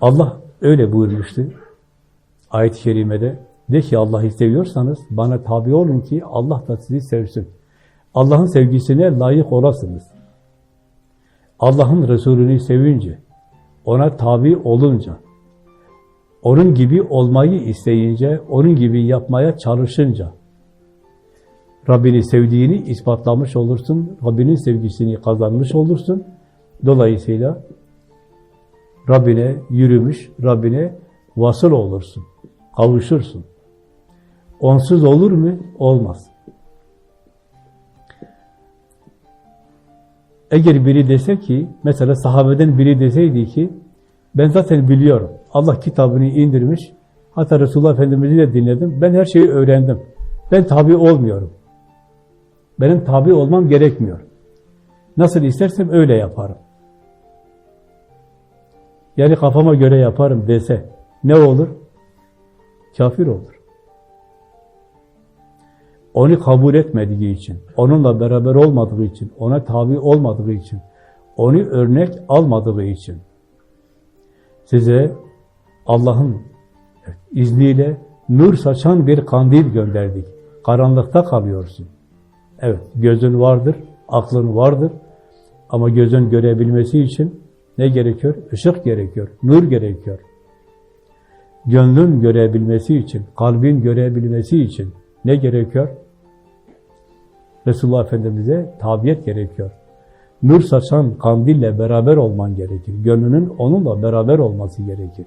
Allah öyle buyurmuştu. Ayet-i kerimede de ki Allah'ı seviyorsanız bana tabi olun ki Allah da sizi sevsin. Allah'ın sevgisine layık olasınız. Allah'ın Resulünü sevince, ona tabi olunca, onun gibi olmayı isteyince, onun gibi yapmaya çalışınca, Rabbini sevdiğini ispatlamış olursun, Rabbinin sevgisini kazanmış olursun. Dolayısıyla Rabbine yürümüş, Rabbine vasıl olursun, kavuşursun. Onsuz olur mu? Olmaz. Eğer biri dese ki, mesela sahabeden biri deseydi ki, ben zaten biliyorum, Allah kitabını indirmiş, hatta Resulullah Efendimiz'i de dinledim, ben her şeyi öğrendim, ben tabi olmuyorum. Benim tabi olmam gerekmiyor. Nasıl istersem öyle yaparım. Yani kafama göre yaparım dese, ne olur? Kafir olur. Onu kabul etmediği için, onunla beraber olmadığı için, ona tabi olmadığı için, onu örnek almadığı için, size Allah'ın izniyle nur saçan bir kandil gönderdik. Karanlıkta kalıyorsun. Evet, gözün vardır, aklın vardır ama gözün görebilmesi için ne gerekiyor? Işık gerekiyor, nur gerekiyor. Gönlün görebilmesi için, kalbin görebilmesi için ne gerekiyor? Resulullah Efendimiz'e tabiyet gerekiyor. Nur saçan kandille beraber olman gerekir. Gönlünün onunla beraber olması gerekir.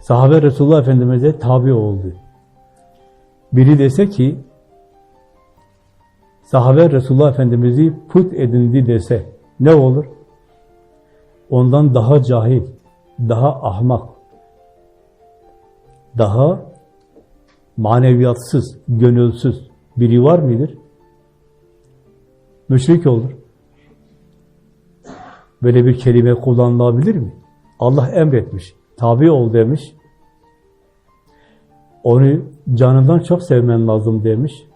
Sahabe Resulullah Efendimiz'e tabi oldu. Biri dese ki, sahabe Resulullah Efendimiz'i put edindi dese ne olur? Ondan daha cahil, daha ahmak, daha maneviyatsız, gönülsüz biri var mıdır? Müşrik olur. Böyle bir kelime kullanılabilir mi? Allah emretmiş, tabi ol demiş. Onu canından çok sevmen lazım demiş.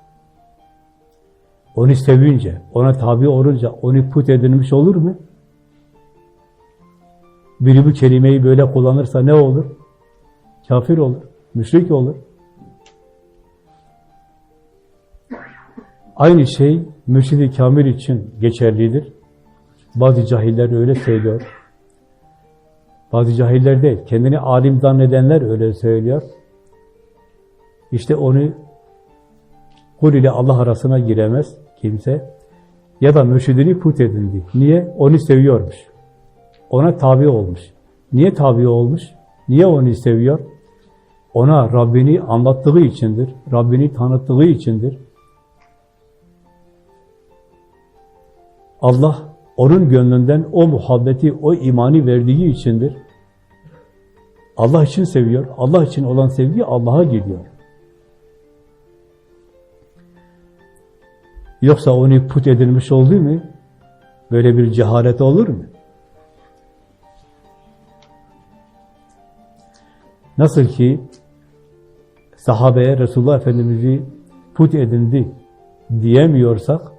Onu sevince, ona tabi olunca onu put edilmiş olur mu? Biri bu kelimeyi böyle kullanırsa ne olur? Kafir olur, müşrik olur. Aynı şey mürşid-i kamil için geçerlidir. Bazı cahiller öyle söylüyor. Bazı cahiller değil, kendini alim zannedenler öyle söylüyor. İşte onu kul ile Allah arasına giremez kimse. Ya da mürşidini put edindi. Niye? Onu seviyormuş. Ona tabi olmuş. Niye tabi olmuş? Niye onu seviyor? Ona Rabbini anlattığı içindir. Rabbini tanıttığı içindir. Allah onun gönlünden o muhabbeti, o imani verdiği içindir. Allah için seviyor. Allah için olan sevgi Allah'a gidiyor. Yoksa onu put edilmiş oldu mu? Böyle bir cehalet olur mu? Nasıl ki sahabeye Resulullah Efendimiz'i put edindi diyemiyorsak,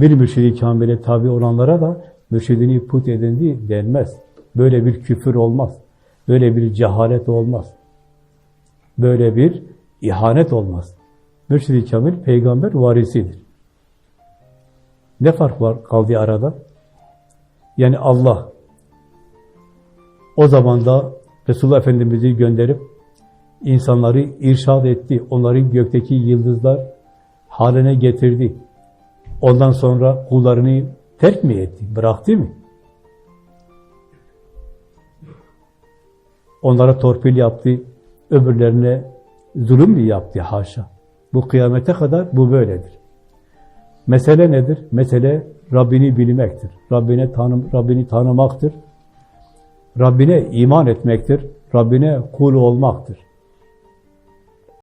bir mürşidi kamile tabi olanlara da mürşidini put edindi denmez. Böyle bir küfür olmaz. Böyle bir cehalet olmaz. Böyle bir ihanet olmaz. Mürşid-i Kamil peygamber varisidir. Ne fark var kaldı arada? Yani Allah o zaman da Resulullah Efendimiz'i gönderip insanları irşad etti. Onları gökteki yıldızlar haline getirdi. Ondan sonra kullarını terk mi etti? Bıraktı mı? Onlara torpil yaptı, öbürlerine zulüm mü yaptı? Haşa. Bu kıyamete kadar bu böyledir. Mesele nedir? Mesele Rabbini bilmektir. Rabbine tanım, Rabbini tanımaktır. Rabbine iman etmektir. Rabbine kul olmaktır.